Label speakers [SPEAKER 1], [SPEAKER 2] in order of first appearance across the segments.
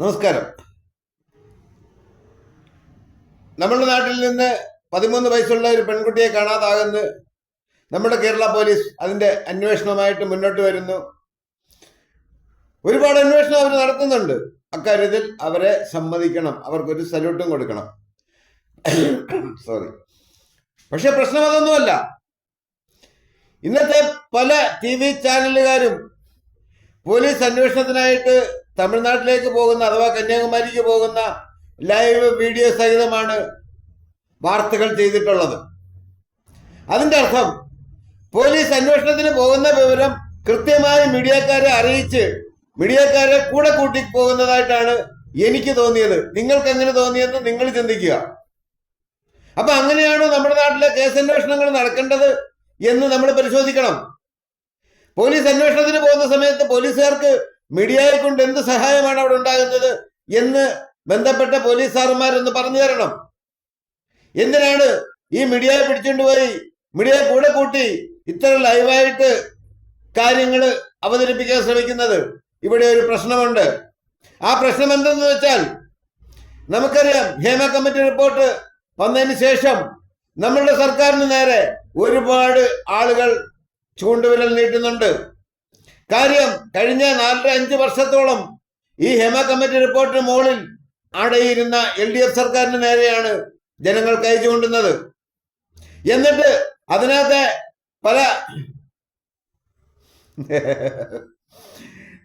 [SPEAKER 1] നമസ്കാരം. നമ്മുടെ നാട്ടിൽ നിന്ന് പതിമൂന്ന് വയസ്സുള്ള ഒരു പെൺകുട്ടിയെ കാണാതാകുന്നു. നമ്മുടെ കേരള പോലീസ് അതിന്റെ അന്വേഷണമായിട്ട് മുന്നോട്ട് വരുന്നു. ഒരുപാട് അന്വേഷണം അവർ നടത്തുന്നുണ്ട്. അക്കാര്യത്തിൽ അവരെ സമ്മതിക്കണം. അവർക്കൊരു സല്യൂട്ടും കൊടുക്കണം. സോറി പക്ഷെ പ്രശ്നം അതൊന്നുമല്ല. ഇന്നത്തെ പല ടി വി ചാനലുകാരും പോലീസ് അന്വേഷണത്തിനായിട്ട് തമിഴ്നാട്ടിലേക്ക് പോകുന്ന അഥവാ കന്യാകുമാരിക്ക് പോകുന്ന ലൈവ് വീഡിയോ സഹിതമാണ് വാർത്തകൾ ചെയ്തിട്ടുള്ളത്. അതിന്റെ അർത്ഥം പോലീസ് അന്വേഷണത്തിന് പോകുന്ന വിവരം കൃത്യമായി മീഡിയക്കാരെ അറിയിച്ച് മീഡിയക്കാരെ കൂടെ കൂട്ടി പോകുന്നതായിട്ടാണ് എനിക്ക് തോന്നിയത്. നിങ്ങൾക്ക് എങ്ങനെ തോന്നിയെന്ന് നിങ്ങൾ ചിന്തിക്കുക. അപ്പൊ അങ്ങനെയാണോ നമ്മുടെ നാട്ടിലെ കേസ് അന്വേഷണങ്ങൾ നടക്കേണ്ടത് എന്ന് നമ്മൾ പരിശോധിക്കണം. പോലീസ് അന്വേഷണത്തിന് പോകുന്ന സമയത്ത് പോലീസുകാർക്ക് മീഡിയയെ കൊണ്ട് എന്ത് സഹായമാണ് അവിടെ ഉണ്ടാകുന്നത് എന്ന് ബന്ധപ്പെട്ട പോലീസ് സാറന്മാരൊന്ന് പറഞ്ഞു തരണം. എന്തിനാണ് ഈ മീഡിയയെ പിടിച്ചുകൊണ്ടുപോയി മീഡിയയെ മീഡിയ കൂടെ കൂട്ടി ഇത്ര ലൈവായിട്ട് കാര്യങ്ങൾ അവതരിപ്പിക്കാൻ ശ്രമിക്കുന്നത്? ഇവിടെ ഒരു പ്രശ്നമുണ്ട്. ആ പ്രശ്നം എന്തെന്ന് വെച്ചാൽ നമുക്കറിയാം ഹേമ കമ്മിറ്റി റിപ്പോർട്ട് വന്നതിന് ശേഷം നമ്മളുടെ സർക്കാരിന് നേരെ ഒരുപാട് ആളുകൾ ചൂണ്ടുവിരൽ നീട്ടുന്നുണ്ട്. കാര്യം കഴിഞ്ഞ നാലര അഞ്ച് വർഷത്തോളം ഈ ഹേമ കമ്മിറ്റി റിപ്പോർട്ടിന് മുകളിൽ അടയിരുന്ന എൽ ഡി എഫ് സർക്കാരിന് നേരെയാണ് ജനങ്ങൾ കയച്ചു കൊണ്ടുന്നത് എന്നിട്ട് അതിനകത്തെ പല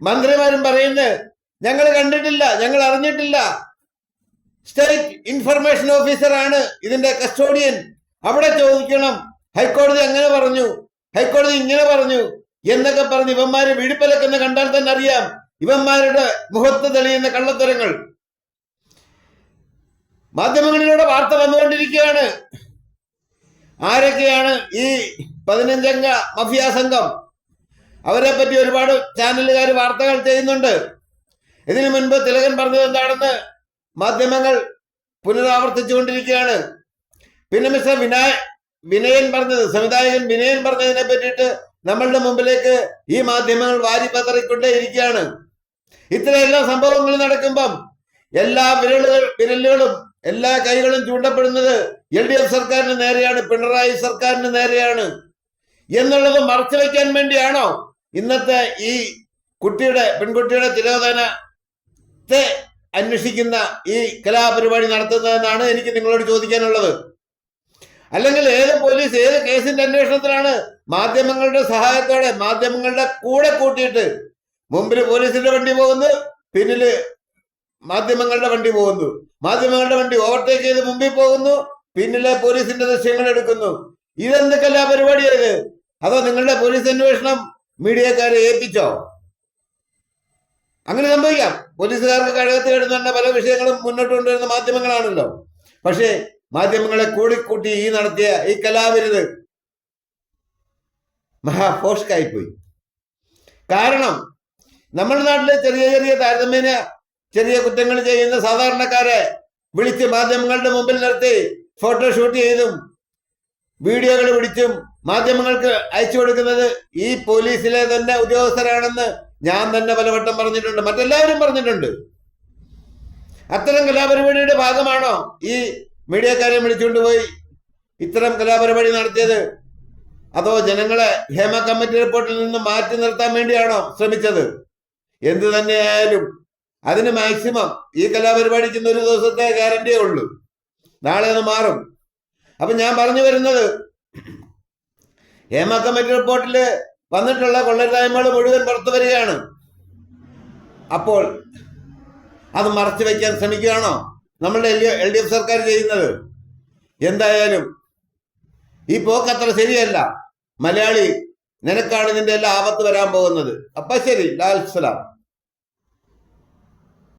[SPEAKER 1] മന്ത്രിമാരും പറയുന്നത് ഞങ്ങൾ കണ്ടിട്ടില്ല ഞങ്ങൾ അറിഞ്ഞിട്ടില്ല. സ്റ്റേറ്റ് ഇൻഫർമേഷൻ ഓഫീസറാണ് ഇതിന്റെ കസ്റ്റോഡിയൻ. അവിടെ ചോദിക്കണം. ഹൈക്കോടതി അങ്ങനെ പറഞ്ഞു. ഹൈക്കോടതി ഇങ്ങനെ പറഞ്ഞു. എന്നൊക്കെ പറഞ്ഞ് ഇവന്മാരെ വീടിപ്പലക്കെന്ന് കണ്ടാൽ തന്നെ അറിയാം. ഇവന്മാരുടെ മുഖത്ത് തെളിയുന്ന കള്ളത്തരങ്ങൾ. മാധ്യമങ്ങളിലൂടെ വാർത്ത വന്നുകൊണ്ടിരിക്കുകയാണ്. ആരൊക്കെയാണ് ഈ പതിനഞ്ചംഗ മഫിയ സംഘം? അവരെ പറ്റി ഒരുപാട് ചാനലുകാർ വാർത്തകൾ ചെയ്യുന്നുണ്ട്. ഇതിനു മുൻപ് തിലകൻ പറഞ്ഞത് എന്താണെന്ന് മാധ്യമങ്ങൾ പുനരാവർത്തിച്ചുകൊണ്ടിരിക്കുകയാണ്. പിന്നെ മിസ്റ്റർ വിനായ വിനയൻ പറഞ്ഞത് സംവിധായകൻ വിനയൻ പറഞ്ഞതിനെ പറ്റിയിട്ട് നമ്മളുടെ മുമ്പിലേക്ക് ഈ മാധ്യമങ്ങൾ വാരി പതറിക്കൊണ്ടേ ഇരിക്കുകയാണ് സംഭവങ്ങൾ നടക്കുമ്പം എല്ലാ വിരലുകൾ വിരലുകളും എല്ലാ കൈകളും ചൂണ്ടപ്പെടുന്നത് എൽ ഡി എഫ് സർക്കാരിന് നേരെയാണ് പിണറായി സർക്കാരിന് നേരെയാണ്. എന്നുള്ളത് മറച്ചു വയ്ക്കാൻ വേണ്ടിയാണോ ഇന്നത്തെ ഈ കുട്ടിയുടെ പെൺകുട്ടിയുടെ തിരോധനത്തെ അന്വേഷിക്കുന്ന ഈ കലാപരിപാടി നടത്തുന്നതെന്നാണ് എനിക്ക് നിങ്ങളോട് ചോദിക്കാനുള്ളത്. അല്ലെങ്കിൽ ഏത് പോലീസ് ഏത് കേസിന്റെ അന്വേഷണത്തിലാണ് മാധ്യമങ്ങളുടെ സഹായത്തോടെ മാധ്യമങ്ങളുടെ കൂടെ കൂട്ടിയിട്ട് മുമ്പിൽ പോലീസിന്റെ വണ്ടി പോകുന്നു പിന്നിൽ മാധ്യമങ്ങളുടെ വണ്ടി പോകുന്നു. മാധ്യമങ്ങളുടെ വണ്ടി ഓവർടേക്ക് ചെയ്ത് മുമ്പിൽ പോകുന്നു പിന്നിലെ പോലീസിന്റെ ദൃശ്യങ്ങൾ എടുക്കുന്നു. ഇതെന്തൊക്കെയല്ല പരിപാടിയായത് അതോ നിങ്ങളുടെ പോലീസ് അന്വേഷണം മീഡിയക്കാരെ ഏൽപ്പിച്ചോ? അങ്ങനെ സംഭവിക്കാം. പോലീസുകാർക്ക് കഴകത്ത് കിടന്നുകൊണ്ട് പല വിഷയങ്ങളും മുന്നോട്ട് കൊണ്ടുവരുന്ന മാധ്യമങ്ങളാണല്ലോ. പക്ഷേ മാധ്യമങ്ങളെ കൂടിക്കൂട്ടി ഈ നടത്തിയ ഈ കലാവിരുത് മഹാഫോഷ്കായിപ്പോയി. കാരണം നമ്മുടെ നാട്ടിലെ ചെറിയ ചെറിയ താരതമ്യേന ചെറിയ കുറ്റങ്ങൾ ചെയ്യുന്ന സാധാരണക്കാരെ വിളിച്ച് മാധ്യമങ്ങളുടെ മുമ്പിൽ നിർത്തി ഫോട്ടോ ഷൂട്ട് ചെയ്തും വീഡിയോകൾ പിടിച്ചും മാധ്യമങ്ങൾക്ക് അയച്ചു കൊടുക്കുന്നത് ഈ പോലീസിലെ തന്നെ ഉദ്യോഗസ്ഥരാണെന്ന് ഞാൻ തന്നെ പലവട്ടം പറഞ്ഞിട്ടുണ്ട്. മറ്റെല്ലാവരും പറഞ്ഞിട്ടുണ്ട്. അത്തരം കലാപരിപാടിയുടെ ഭാഗമാണോ ഈ മീഡിയക്കാരെ വിളിച്ചുകൊണ്ടുപോയി ഇത്തരം കലാപരിപാടി നടത്തിയത്. അതോ ജനങ്ങളെ ഹേമ കമ്മിറ്റി റിപ്പോർട്ടിൽ നിന്ന് മാറ്റി നിർത്താൻ വേണ്ടിയാണോ ശ്രമിച്ചത്? എന്തു തന്നെയായാലും അതിന് മാക്സിമം ഈ കലാപരിപാടി ചെന്ന ഒരു ദിവസത്തെ ഗ്യാരണ്ടിയേ ഉള്ളൂ. നാളെ അത് മാറും. അപ്പൊ ഞാൻ പറഞ്ഞു വരുന്നത് ഹേമ കമ്മിറ്റി റിപ്പോർട്ടിൽ വന്നിട്ടുള്ള കൊള്ളരുതായ്മകൾ മുഴുവൻ പുറത്തു വരികയാണ്. അപ്പോൾ അത് മറച്ചു വയ്ക്കാൻ ശ്രമിക്കുകയാണോ? നമ്മളുടെ എൽ ഡി എഫ് സർക്കാർ ചെയ്യുന്നത്. എന്തായാലും ഈ പോക്ക് അത്ര ശരിയല്ല. മലയാളി നിനക്കാണ് ഇതിന്റെ എല്ലാം ആപത്ത് വരാൻ പോകുന്നത്. അപ്പൊ ശരി ലാൽ സലാം.